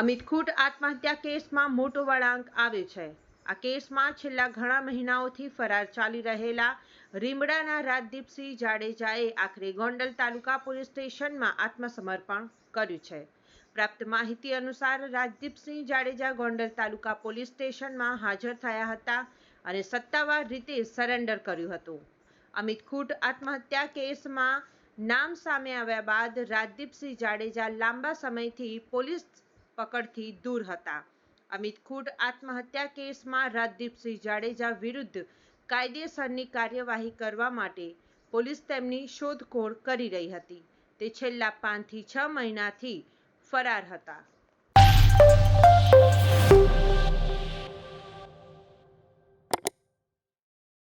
અમિત ખૂટ આત્મહત્યા કેસમાં મોટો વળાંક આવ્યો છે. આ કેસમાં છેલ્લા ઘણા મહિનાઓથી ફરાર ચાલી રહેલા રીમડાના રાજદીપસિંહ જાડેજાએ આખરે ગોંડલ તાલુકા પોલીસ સ્ટેશનમાં આત્મસમર્પણ કર્યું છે. પ્રાપ્ત માહિતી અનુસાર રાજદીપસિંહ જાડેજા ગોંડલ તાલુકા પોલીસ સ્ટેશનમાં હાજર થયા હતા અને સત્તાવાર રીતે સરેન્ડર કર્યું હતું. અમિત ખૂટ આત્મહત્યા કેસમાં નામ સામે આવ્યા બાદ રાજદીપસિંહ જાડેજા લાંબા સમયથી પોલીસ પકડથી દૂર હતા. અમિત ખુટ આત્મહત્યા કેસમાં રાજદીપસિંહ જાડેજા વિરુદ્ધ કાયદેસરની કાર્યવાહી કરવા માટે પોલીસ તેમની શોધખોળ કરી રહી હતી. તે છેલ્લા પાંચથી છ મહિનાથી ફરાર હતા.